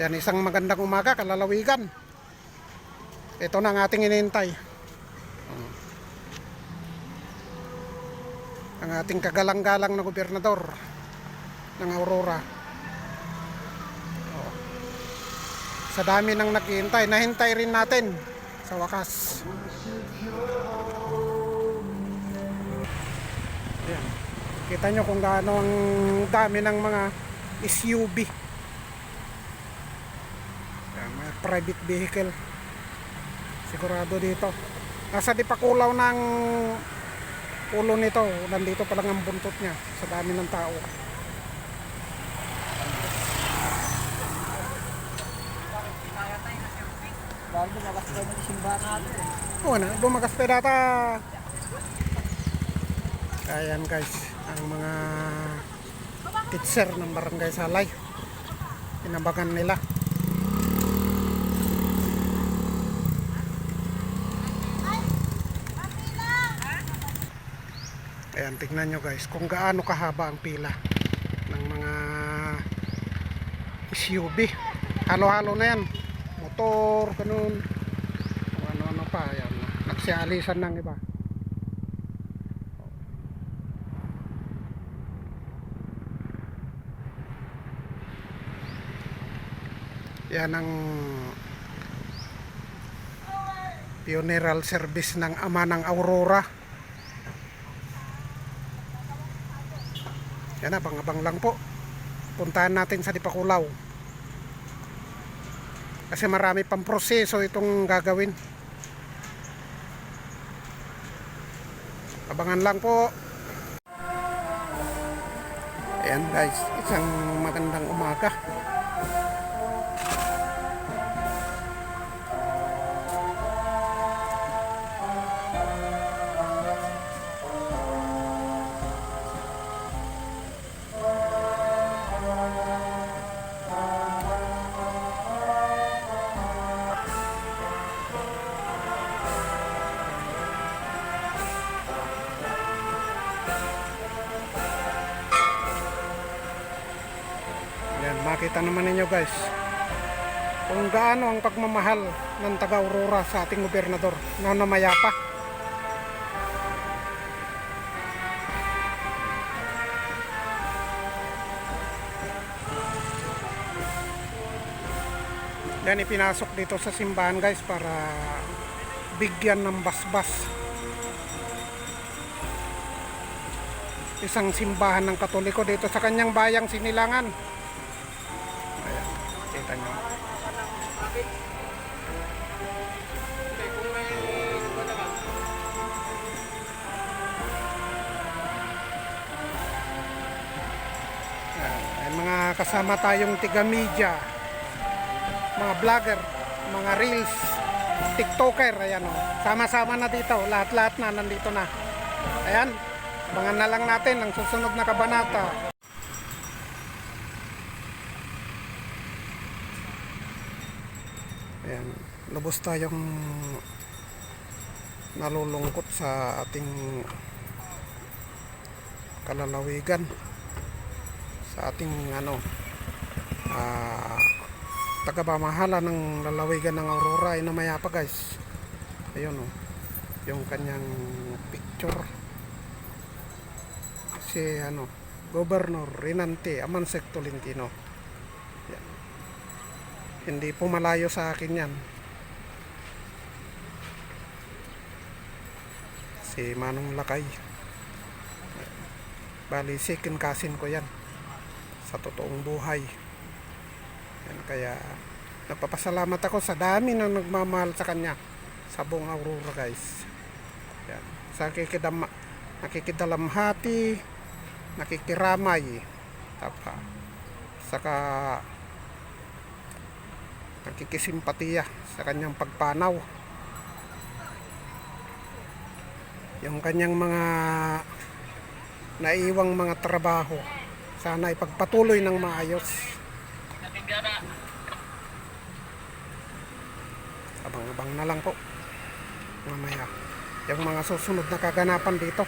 Yan, isang magandang umaga, kalalawigan. Ito na ang ating inintay. Ang ating kagalang-galang na gobernador ng Aurora. Oh. Sa dami ng naghihintay, nahintay rin natin sa wakas. Yan. Kita nyo kung gaano ang dami ng mga SUV. Private vehicle. Sigurado dito. Nasa di pa kulaw ng ulo nito. Nandito pa lang ang buntot niya sa dami ng tao. Bago bumakas tayo ng simbahan natin. Oo na, bumagas pa data. Ayan guys, ang mga teacher ng barangay Salay. Inabagan nila. Ayan, tingnan nyo guys kung gaano kahaba ang pila ng mga SUV. Halo-halo na yan. Motor, ganun. Ano-ano pa. Ayan, nagsialisan ng iba. Yan ang funeral service ng ama ng Aurora. Yan na, bang-abang lang po. Puntahan natin sa Dipakulaw. Kasi marami pang proseso itong gagawin. Abangan lang po. Ayan guys, isang magandang umaga. Ayan, makita naman ninyo guys kung gaano ang pagmamahal ng taga Aurora sa ating gobernador na namayapa. Yan ipinasok dito sa simbahan guys para bigyan ng basbas isang simbahan ng katoliko dito sa kanyang bayang sinilangan. May mga kasama tayong tiga media, mga vlogger, mga reels, tiktoker, ayan o. Sama-sama na dito, lahat-lahat na nandito na. Ayan, abangan na lang natin ang susunod na kabanata. Ayan, lubos tayong nalulungkot sa ating kalalawigan sa ating ano ah tagapamahala ng lalawigan ng Aurora ay namaya pa guys. Ayun oh yung kanyang picture. Si ano Governor Rinante Amansek Tolentino yan. hindi po malayo sa akin yan. Si Manong Lakay. Bali second cousin ko yan sa totoong buhay. Yan, kaya nagpapasalamat ako sa dami ng nagmamahal sa kanya sa buong Aurora guys. Yan. sa nakikidam, nakikidalamhati nakikiramay tapa saka nakikisimpatiya sa kanyang pagpanaw. Yung kanyang mga naiwang mga trabaho sana ipagpatuloy ng maayos. Abang-abang na lang po. Mamaya. Yung mga susunod na kaganapan dito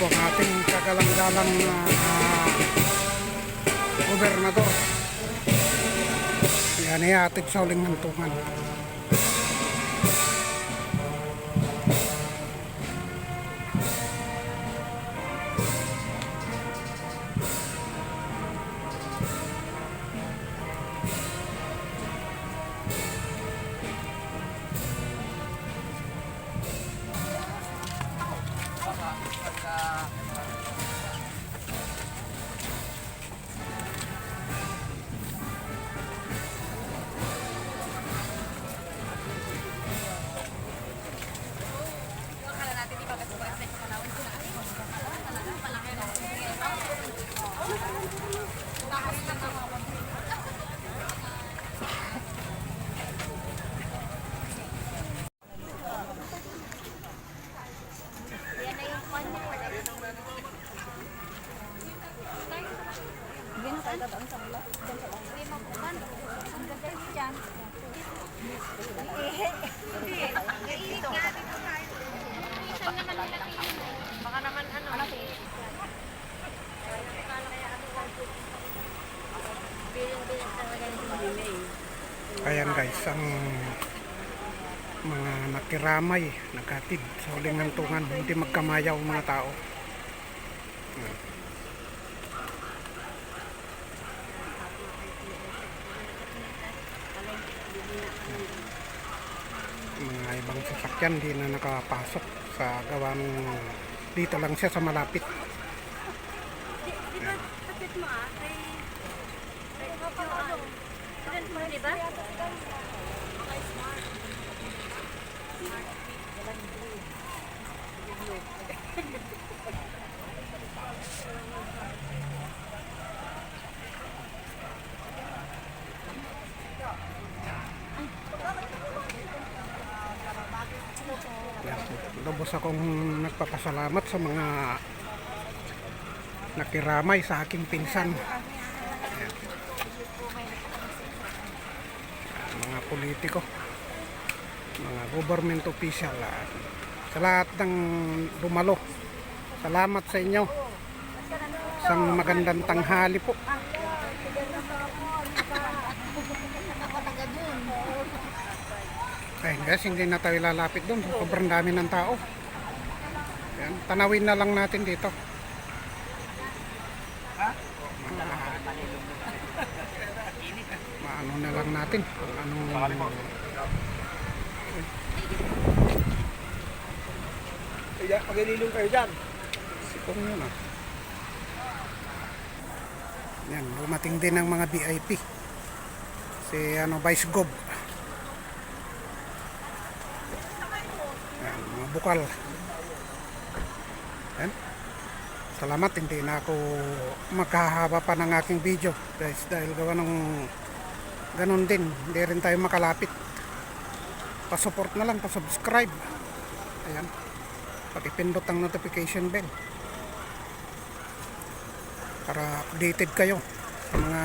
po ang ating kagalang-galang na gobernador. Yan ating sa uling hantungan. Sa Baka naman ano. Yung delay. Ayan guys, ang mga nakiramay, nagkatid sa uling hantungan, hindi magkamayaw mga tao. Ayan. Mga ibang sasakyan di na nakapasok sa gawa ng dito lang siya sa malapit. Kapit mo lubos akong nagpapasalamat sa mga nakiramay sa aking pinsan. Ayan. Mga politiko, mga government official, sa lahat ng dumalo. Salamat sa inyo. Isang magandang tanghali po. Ayun guys, hindi na tayo lalapit doon. Sobrang dami ng tao. Yan, tanawin na lang natin dito. Maano na lang natin anong Kaya pag-ililong kayo dyan. sikong yun ah. Yan, dumating din ang mga VIP. Si ano, Vice Gob. Yan, mga bukal. Yan. Salamat, hindi na ako makahaba pa ng aking video guys dahil gawa ng ganun din, hindi rin tayo makalapit. Pa-support na lang, pa-subscribe. Ayan. Pakipindot ang notification bell para updated kayo sa mga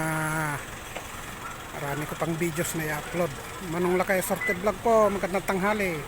marami ko pang videos na i-upload. Manong Lakay Sorted Vlog po, magandang tanghali.